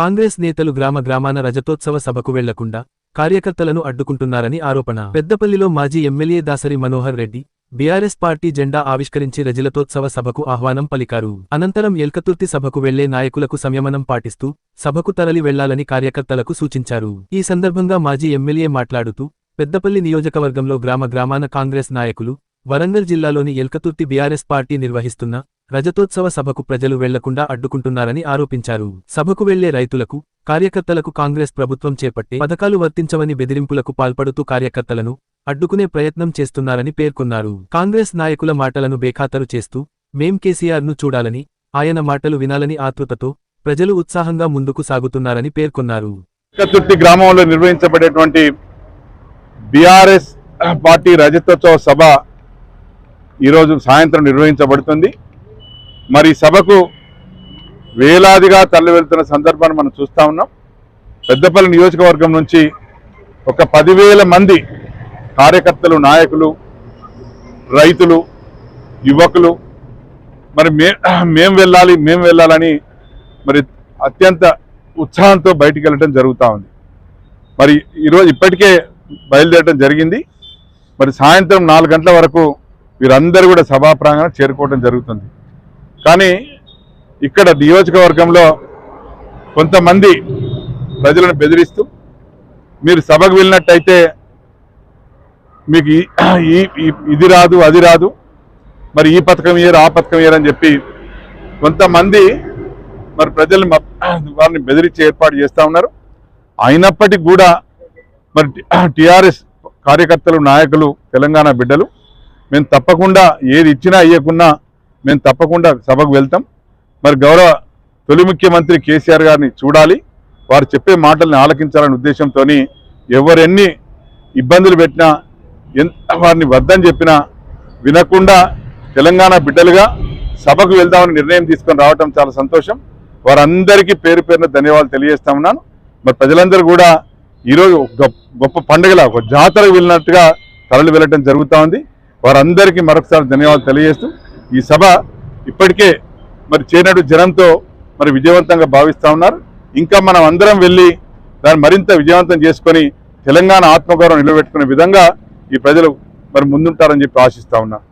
కాంగ్రెస్ నేతలు గ్రామ గ్రామాన రజతోత్సవ సభకు వెళ్ళకుండా కార్యకర్తలను అడ్డుకుంటున్నారని ఆరోపణ. పెద్దపల్లిలో మాజీ MLA Dasari Manohar Reddy BRS party జెండా ఆవిష్కరించి రజలతోత్సవ సభకు ఆహ్వానం పలికారు. అనంతరం ఎల్కతుర్తి సభకు వెళ్ళే నాయకులకు సంయమనం పాటిస్తూ సభకు తరలి వెళ్ళాలని కార్యకర్తలకు సూచించారు. ఈ సందర్భంగా మాజీ ఎమ్మెల్యే మాట్లాడుతూ పెద్దపల్లి నియోజకవర్గంలో గ్రామ గ్రామాన కాంగ్రెస్ నాయకులు వరంగల్ జిల్లాలోని ఎల్కతుర్తి బీఆర్ఎస్ పార్టీ నిర్వహిస్తున్న రజతోత్సవ సభకు ప్రజలు వెళ్ళకుండా అడ్డుకుంటున్నారని ఆరోపించారు. సభకు వెళ్ళే రైతులకు కార్యకర్తలకు కాంగ్రెస్ ప్రభుత్వం చేపట్టే పథకాలు వర్తించవని బెదిరింపులకు పాల్పడుతూ కార్యకర్తలను అడ్డుకునే ప్రయత్నం చేస్తున్నారని పేర్కొన్నారు. కాంగ్రెస్ నాయకుల మాటలను బేఖాతరు చేస్తూ మేం కేసీఆర్ను చూడాలని ఆయన మాటలు వినాలని ఆతృతతో ప్రజలు ఉత్సాహంగా ముందుకు సాగుతున్నారని పేర్కొన్నారు. గ్రామంలో నిర్వహించబడేటువంటి బీఆర్ఎస్ పార్టీ రజతోత్సవ సభ ఈరోజు సాయంత్రం నిర్వహించబడుతుంది. మరి సభకు వేలాదిగా తరలి వెళ్తున్న సందర్భాన్ని మనం చూస్తా ఉన్నాం. పెద్దపల్లి నియోజకవర్గం నుంచి ఒక పదివేల మంది కార్యకర్తలు నాయకులు రైతులు యువకులు మరి మే మేం వెళ్ళాలి మేము వెళ్ళాలని మరి అత్యంత ఉత్సాహంతో బయటికి వెళ్ళటం జరుగుతూ ఉంది. మరి ఈరోజు ఇప్పటికే బయలుదేరడం జరిగింది. మరి సాయంత్రం నాలుగు గంటల వరకు వీరందరూ కూడా సభా ప్రాంగణం చేరుకోవడం జరుగుతుంది. కానీ ఇక్కడ నియోజకవర్గంలో కొంతమంది ప్రజలను బెదిరిస్తూ మీరు సభకు వెళ్ళినట్టయితే మీకు ఈ- ఈ- ఇది రాదు అది రాదు. మరి ఈ పథకం ఇయ్యరు ఆ పథకం ఇయ్యరు అని చెప్పి కొంతమంది మరి ప్రజల్ని వారిని బెదిరించి ఏర్పాటు చేస్తూ ఉన్నారు. అయినప్పటికీ కూడా మరి టిఆర్ఎస్ కార్యకర్తలు నాయకులు తెలంగాణ బిడ్డలు మేము తప్పకుండా ఏది ఇచ్చినా ఇవ్వకున్నా మేము తప్పకుండా సభకు వెళ్తాం. మరి గౌరవ తొలి ముఖ్యమంత్రి కేసీఆర్ గారిని చూడాలి. వారు చెప్పే మాటల్ని ఆలకించాలనే ఉద్దేశంతో ఎవరెన్ని ఇబ్బందులు పెట్టినా ఎంత వారిని వద్దని చెప్పినా వినకుండా తెలంగాణ బిడ్డలుగా సభకు వెళ్దామని నిర్ణయం తీసుకొని రావటం చాలా సంతోషం. వారందరికీ పేరు పేరున ధన్యవాదాలు తెలియజేస్తా ఉన్నాను. మరి ప్రజలందరూ కూడా ఈరోజు ఒక గొప్ప- గొప్ప పండుగల ఒక జాతరకు వెళ్ళినట్టుగా తరలి వెళ్ళటం జరుగుతూ ఉంది. వారందరికీ మరొకసారి ధన్యవాదాలు తెలియజేస్తూ ఈ సభ ఇప్పటికే మరి చేనడు జనంతో మరి విజయవంతంగా భావిస్తూ ఉన్నారు. ఇంకా మనం అందరం వెళ్ళి దాన్ని మరింత విజయవంతం చేసుకొని తెలంగాణ ఆత్మగౌరవం నిలబెట్టుకునే విధంగా ఈ ప్రజలు మరి ముందుంటారని చెప్పి ఆశిస్తా ఉన్నారు